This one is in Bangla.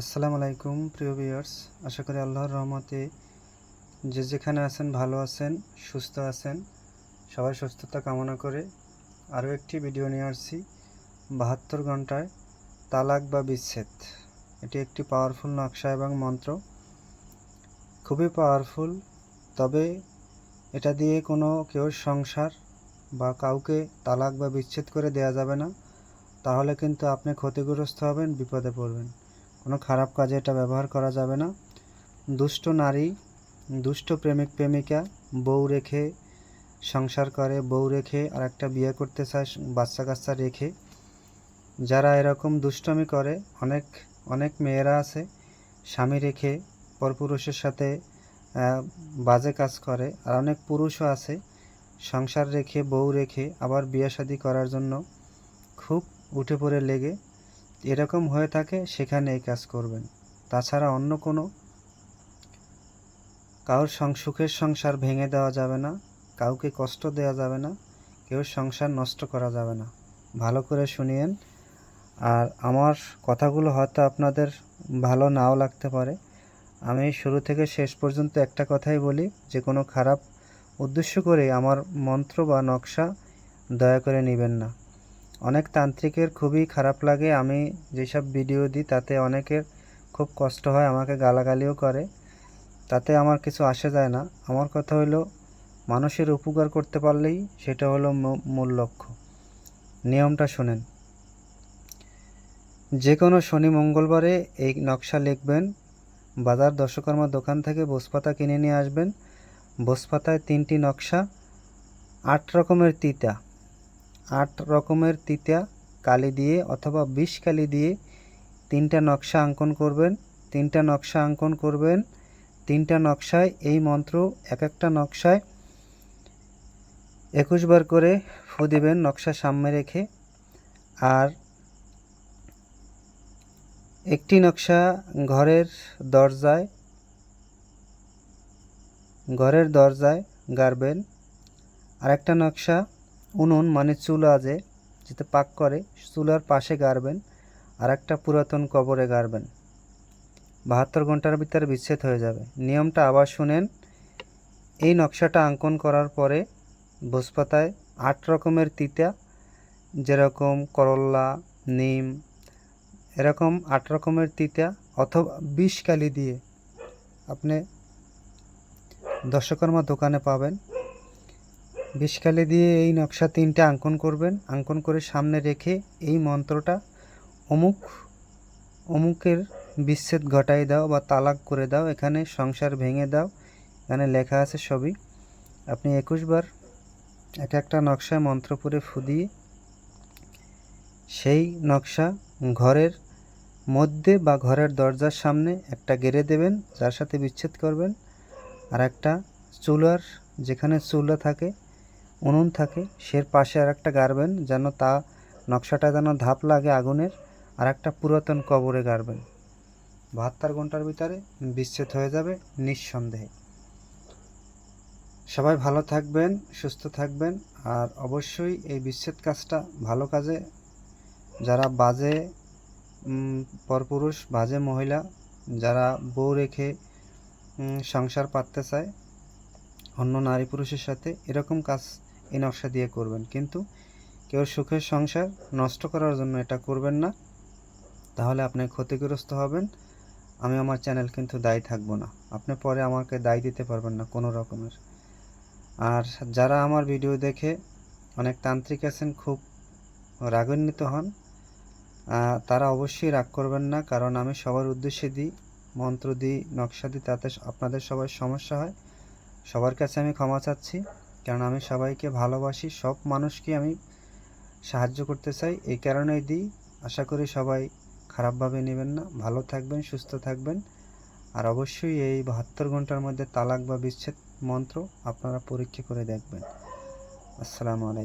আসসালামু আলাইকুম, প্রিয় ভিউয়ার্স। আশা করি আল্লাহর রহমতে যে যেখানে আছেন, ভালো আছেন, সুস্থ আছেন, সবাই সুস্থতা কামনা করে আরও একটি ভিডিও নিয়ে আসছি। বাহাত্তর ঘন্টায় তালাক বা বিচ্ছেদ। এটি একটি পাওয়ারফুল নকশা এবং মন্ত্র। খুবই পাওয়ারফুল তবে এটা দিয়ে কোনো কেউ সংসার বা কাউকে তালাক বা বিচ্ছেদ করে দেয়া যাবে না। তাহলে কিন্তু আপনি ক্ষতিগ্রস্ত হবেন, বিপদে পড়বেন। কোনো খারাপ কাজে এটা ব্যবহার করা যাবে না। দুষ্ট নারী, দুষ্ট প্রেমিক, প্রেমিকা, বউ রেখে সংসার করে, বউ রেখে আর একটা বিয়ে করতে চায়, বাচ্চা কাচ্চা রেখে। যারা এরকম দুষ্টমি করে, অনেক অনেক মেয়েরা আছে, স্বামী রেখে পরপুরুষের সাথে বাজে কাজ করে, আর অনেক পুরুষও আছে, সংসার রেখে, বউ রেখে আবার বিয়ে শাদী করার জন্য খুব উঠে পড়ে লেগে এরকম হয়ে থাকে, সেখানে এই কাজ করবেন। তাছাড়া অন্য কোনো কারোর সুখের সংসার ভেঙে দেওয়া যাবে না, কাউকে কষ্ট দেওয়া যাবে না, কেউ সংসার নষ্ট করা যাবে না। ভালো করে শুনিয়েন। আর আমার কথাগুলো হয়তো আপনাদের ভালো নাও লাগতে পারে। আমি শুরু থেকে শেষ পর্যন্ত একটা কথাই বলি, যে কোনো খারাপ উদ্দেশ্য করে আমার মন্ত্র বা নকশা দয়া করে নেবেন না। অনেক তান্ত্রিকের খুবই খারাপ লাগে, আমি যেসব ভিডিও দিই তাতে অনেকের খুব কষ্ট হয়, আমাকে গালাগালিও করে। তাতে আমার কিছু আসে যায় না। আমার কথা হলো, মানুষের উপকার করতে পারলেই সেটা হলো মূল লক্ষ্য। নিয়মটা শোনেন। যে কোনো শনি মঙ্গলবারে এই নকশা লিখবেন, বাজার দশকর্মা দোকান থেকে বসপাতা কিনে নিয়ে আসবেন। বসপাতায় তিনটি নকশা, আট রকমের তিতা। আট রকমের তিতা কালি দিয়ে অথবা বিষ কালি দিয়ে তিনটা নকশা অঙ্কন করবেন, তিনটা নকশা অঙ্কন করবেন, তিনটা নকশায় এই মন্ত্র এক একটা নকশায় একুশ বার করে ফু দিবেন নকশা সামনে রেখে। আর একটি নকশা ঘরের দরজায় ঘরের দরজায় গাড়বেন। আর একটা নকশা উনুন মানে চুলা যে, যেতে পাক করে, চুলার পাশে গাড়বেন আর একটা পুরাতন কবরে গাড়বেন। বাহাত্তর ঘণ্টার ভিতরে বিচ্ছেদ হয়ে যাবে। নিয়মটা আবার শুনেন, এই নকশাটা অঙ্কন করার পরে বসপাতায় আট রকমের তিতা, যেরকম করল্লা নিম, এরকম আট রকমের তিতা অথবা বিষ কালি দিয়ে আপনি দশকর্মা দোকানে পাবেন। বিষকালি দিয়ে এই নকশা তিনটে আঙ্কন করবেন। আঙ্কন করে সামনে রেখে এই মন্ত্রটা অমুক, অমুকের বিচ্ছেদ ঘটাই দাও বা তালাক করে দাও, এখানে সংসার ভেঙে দাও, এখানে লেখা আছে সবই। আপনি একুশবার এক একটা নকশায় মন্ত্র পড়ে ফুদিয়ে সেই নকশা ঘরের মধ্যে বা ঘরের দরজার সামনে একটা গেড়ে দেবেন, যার সাথে বিচ্ছেদ করবেন। আর একটা চুলার যেখানে চুলা থাকে উনুন থাকে, সের পাশে আর একটা গাড়বেন যেন তা নকশাটা যেন ধাপ লাগে আগুনের আর একটা পুরাতন কবরে গাড়বেন। বাহাত্তর ঘণ্টার ভিতরে বিচ্ছেদ হয়ে যাবে নিঃসন্দেহে। সবাই ভালো থাকবেন, সুস্থ থাকবেন, আর অবশ্যই এই বিচ্ছেদ কাজটা ভালো কাজে, যারা বাজে পরপুরুষ, বাজে মহিলা, যারা বউ রেখে সংসার পাততে চায়, অন্য নারী পুরুষের সাথে এরকম কাজ এই নকশা দিয়ে করবেন। কিন্তু কেউ সুখের সংসার নষ্ট করার জন্য এটা করবেন না। তাহলে আপনি ক্ষতিগ্রস্ত হবেন। আমি আমার চ্যানেল কিন্তু দায়ী থাকব না। আপনি পরে আমাকে দায় দিতে পারবেন না কোনো রকমের। আর যারা আমার ভিডিও দেখে অনেক তান্ত্রিক আছেন, খুব রাগান্বিত হন তারা অবশ্যই রাগ করবেন না। কারণ আমি সবার উদ্দেশ্যে দিই, মন্ত্র দিই, নকশা দিই, তাতে আপনাদের সবার সমস্যা হয়। সবার কাছে আমি ক্ষমা চাচ্ছি। কারণ আমি সবাইকে ভালোবাসি, সব মানুষকে আমি সাহায্য করতে চাই। এই কারণেই দিই। আশা করি সবাই খারাপভাবে নেবেন না। ভালো থাকবেন, সুস্থ থাকবেন। আর অবশ্যই এই বাহাত্তর ঘণ্টার মধ্যে তালাক বা বিচ্ছেদ মন্ত্র আপনারা পরীক্ষা করে দেখবেন। আসসালামু আলাইকুম।